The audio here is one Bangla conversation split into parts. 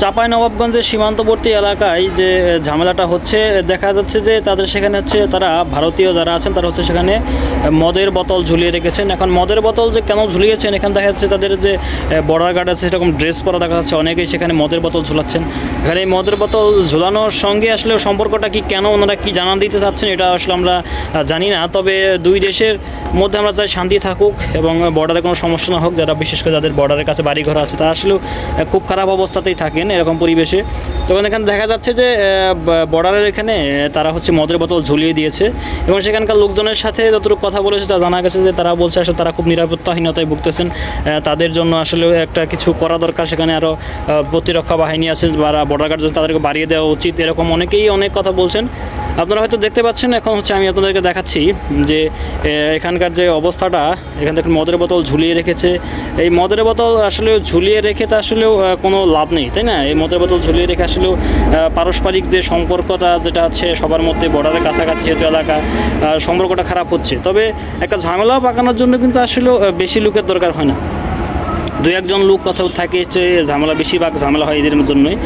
চাপাই নবাবগঞ্জের সীমান্তবর্তী এলাকায় যে ঝামেলাটা হচ্ছে, দেখা যাচ্ছে যে তাদের সেখানে হচ্ছে তারা ভারতীয় যারা আছেন, তারা হচ্ছে সেখানে মদের বোতল ঝুলিয়ে রেখেছেন। এখন মদের বোতল যে কেন ঝুলিয়েছেন? এখানে দেখা যাচ্ছে তাদের যে বর্ডার গার্ড আছে, সেরকম ড্রেস পরা দেখা যাচ্ছে, অনেকেই সেখানে মদের বোতল ঝুলাচ্ছেন। এখানে এই মদের বোতল ঝুলানোর সঙ্গে আসলে সম্পর্কটা কি, কেন ওনারা কি জানান দিতে চাচ্ছেন, এটা আসলে আমরা জানি না। তবে দুই দেশের মধ্যে আমরা চাই শান্তি থাকুক এবং বর্ডারে কোনো সমস্যা না হোক, যারা বিশেষ করে যাদের বর্ডারের কাছে বাড়ি ঘর আছে, তারা আসলেও খুব খারাপ অবস্থাতেই থাকেন। এরকম পরিবেশে। তখন এখানে দেখা যাচ্ছে যে বর্ডারের এখানে তারা হচ্ছে মদের বোতল ঝুলিয়ে দিয়েছে। এবং সেখানকার লোকজনের সাথে যতটুকু কথা বলেছে তা জানা গেছে যে, তারা বলছে আসলে তারা খুব নিরাপত্তাহীনতায় ভুগতেছেন। তাদের জন্য আসলে একটা কিছু করা দরকার। সেখানে আরও প্রতিরক্ষা বাহিনী আছে বা বর্ডার গার্ড তাদেরকে বাড়িয়ে দেওয়া উচিত। এরকম অনেকেই অনেক কথা বলছেন। আপনারা হয়তো দেখতে পাচ্ছেন, এখন হচ্ছে আমি আপনাদেরকে দেখাচ্ছি যে এখানকার যে অবস্থাটা, এখান থেকে মদের বোতল ঝুলিয়ে রেখেছে। এই মদের বোতল আসলে ঝুলিয়ে রেখে তো আসলেও কোনো লাভ নেই, তাই না? এই মদের বোতল ঝুলিয়ে রেখে আসলেও পারস্পরিক যে সম্পর্কটা যেটা আছে, সবার মধ্যে বর্ডারের কাছাকাছি যেহেতু এলাকা সম্পর্কটা খারাপ হচ্ছে। তবে একটা ঝামেলা পাকানোর জন্য কিন্তু আসলেও বেশি লোকের দরকার হয় না। দু একজন লোক কোথাও থাকে যে ঝামেলা বেশিরভাগ ঝামেলা হয় এদের জন্যই।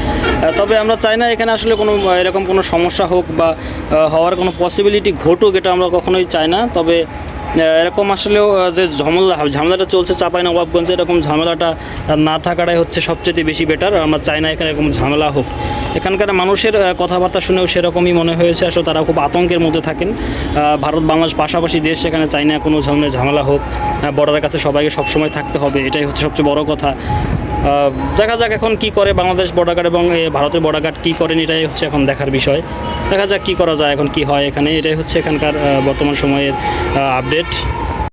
তবে আমরা চাই না এখানে আসলে কোনো এরকম কোনো সমস্যা হোক বা হওয়ার কোনো পসিবিলিটি ঘটুক, এটা আমরা কখনোই চাই না। তবে এরকম আসলেও যে ঝামেলা ঝামেলাটা চলছে চাপাই নবাবগঞ্জে এরকম ঝামেলাটা না থাকাটাই হচ্ছে সবচেয়ে বেশি বেটার আমরা চাই না এখানে এরকম ঝামেলা হোক। এখানকার মানুষের কথাবার্তা শুনেও সেরকমই মনে হয়েছে। আসলে তারা খুব আতঙ্কের মধ্যে থাকেন। ভারত বাংলাদেশ পাশাপাশি দেশ, সেখানে চাই না কোনো ধরনের ঝামেলা হোক। বর্ডারের কাছে সবাইকে সবসময় থাকতে হবে। এটাই হচ্ছে সবচেয়ে বড় কথা। দেখা যাক এখন কি করে বাংলাদেশ বর্ডার গার্ড এবং ভারতের বর্ডার গার্ড কী করেন, এটাই হচ্ছে এখন দেখার বিষয়। দেখা যাক কি করা যায়, এখন কি হয় এখানে। এটাই হচ্ছে এখানকার বর্তমান সময়ের আপডেট